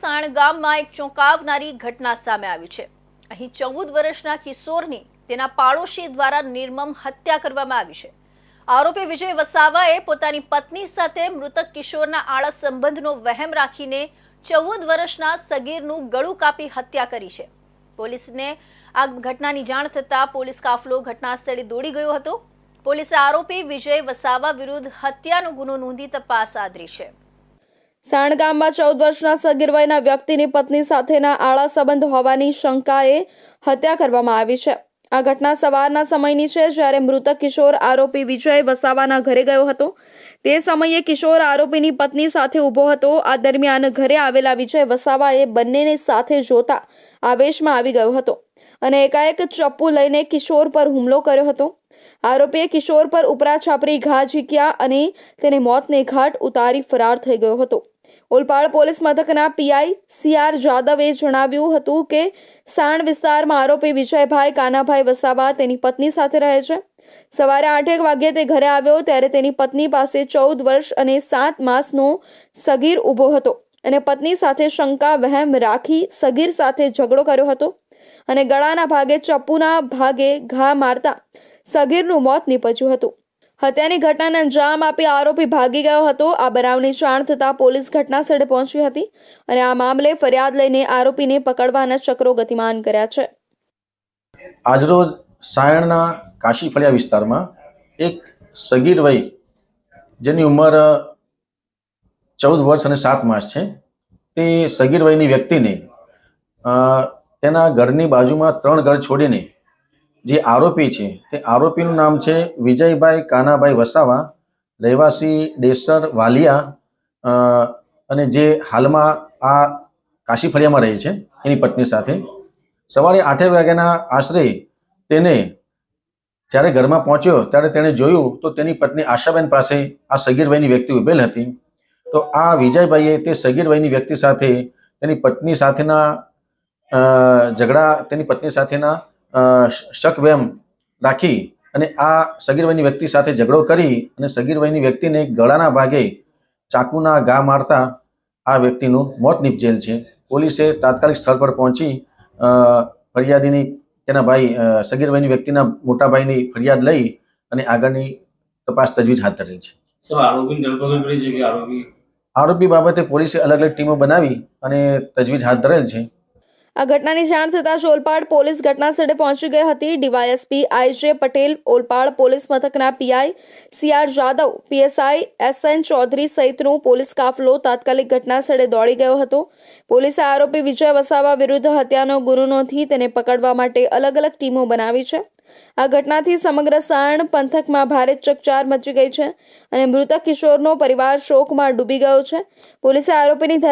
સાણ ગામમાં એક ચોંકાવનારી ઘટના સામે આવી છે. અહીં ચૌદ વર્ષના કિશોરની તેના પાડોશી દ્વારા નિર્મમ હત્યા કરવામાં આવી છે. આરોપી વિજય વસાવાએ પોતાની પત્ની સાથે મૃતક કિશોરના આળસ સંબંધનો વહેમ રાખીને ચૌદ વર્ષના સગીરનું ગળું કાપી હત્યા કરી છે. પોલીસને આ ઘટનાની જાણ થતાં પોલીસ કાફલો ઘટના સ્થળે દોડી ગયો હતો. પોલીસે આરોપી વિજય વસાવા વિરુદ્ધ હત્યાનો ગુનો નોંધી તપાસ આદરી છે. સાણ ગામમાં ચૌદ વર્ષના સગીર વયના વ્યક્તિની પત્ની સાથેના આળા સંબંધ હોવાની શંકાએ હત્યા કરવામાં આવી છે. આ ઘટના સવારના સમયની છે જ્યારે મૃતક કિશોર આરોપી વિજય વસાવાના ઘરે ગયો હતો. તે સમયે કિશોર આરોપીની પત્ની સાથે ઊભો હતો. આ દરમિયાન ઘરે આવેલા વિજય વસાવાએ બંનેને સાથે જોતા આવેશમાં આવી ગયો હતો અને એકાએક ચપ્પુ લઈને કિશોર પર હુમલો કર્યો હતો. આરોપીએ કિશોર પર ઉપરા છાપરી ઘા ઝીક્યા અને તેને મોતને ઘાટ ઉતારી ફરાર થઈ ગયો હતો. ઓલપાડ પોલીસ મથકના પીઆઈ સીઆર જાદવે જણાવ્યું હતું કે સાણ વિસ્તારમાં આરોપી વિજયભાઈ કાનાભાઈ વસાવા તેની પત્ની સાથે રહે છે. સવારે આઠેક વાગ્યે તે ઘરે આવ્યો ત્યારે તેની પત્ની પાસે ચૌદ વર્ષ અને સાત માસનો સગીર ઊભો હતો અને પત્ની સાથે શંકા, વહેમ રાખી સગીર સાથે ઝઘડો કર્યો હતો અને ગળાના ભાગે ચપ્પુના ભાગે ઘા મારતા સગીરનું મોત નીપજ્યું હતું. હત્યાની ઘટનાને અંજામ આપી આરોપી ભાગી ગયો હતો. આ બનાવની જાણ થતાં પોલીસ ઘટના સ્થળે પહોંચી હતી અને આ મામલે ફરિયાદ લઈને આરોપીને પકડવાના ચક્રો ગતિમાન કર્યા છે. આજરોજ સાયણના કાશી ફળિયા વિસ્તારમાં એક સગીર વય જેની ઉંમર ચૌદ વર્ષ અને સાત માસ છે. તે સગીર વયની વ્યક્તિને તેના ઘરની બાજુમાં ત્રણ ઘર છોડીને જે આરોપી છે, તે આરોપીનું નામ છે વિજયભાઈ કાનાભાઈ વસાવા, રહેવાસી ડેસર વાલિયા અને જે હાલમાં આ કાશીફળિયામાં રહે છે, એની પત્ની સાથે. સવારે આઠે વાગ્યાના આશરે તેને જ્યારે ઘરમાં પહોંચ્યો, ત્યારે તેણે જોયું તો તેની પત્ની આશાબેન પાસે આ સગીર વયની વ્યક્તિ ઉભેલ હતી. તો આ વિજયભાઈએ તે સગીર વયની વ્યક્તિ સાથે તેની પત્ની સાથેના ઝઘડા, તેની પત્ની સાથેના શક વેમ રાખી અને આ સગીર વયની વ્યક્તિ સાથે ઝઘડો કરી અને સગીર વયની વ્યક્તિને ગળાના ભાગે ચાકુના ઘા મારતા આ વ્યક્તિનું મોત નિપજેલ છે. પોલીસે તાત્કાલિક સ્થળ પર પહોંચી ફરિયાદીની તેના ભાઈ સગીર વયની વ્યક્તિના મોટા ભાઈની ફરિયાદ લઈ અને આગળની તપાસ તજવીજ હાથ ધરેલ છે. આરોપી બાબતે પોલીસે અલગ અલગ ટીમો બનાવી અને તજવીજ હાથ ધરેલ છે. આ ઘટનાની જાણ થતાં જ ઓલપાડ પોલીસ ઘટના સ્થળે પહોંચી ગઈ હતી. DySP IJ Patel, Olpad police મથકના PI CR Jadav, PSI SN Chaudhary સહિતનો પોલીસ કાફલો તાત્કાલિક ઘટના સ્થળે દોડી ગયો હતો. પોલીસે આરોપી વિજય વસાવા વિરુદ્ધ હત્યાનો ગુનો નોંધી તેને પકડવા માટે અલગ અલગ ટીમો બનાવી છે. આ ઘટનાથી સમગ્ર સાણ પંથકમાં ભારે ચકચાર મચી ગઈ છે અને મૃતક કિશોરનો પરિવાર શોકમાં ડૂબી ગયો છે. પોલીસે આરોપીની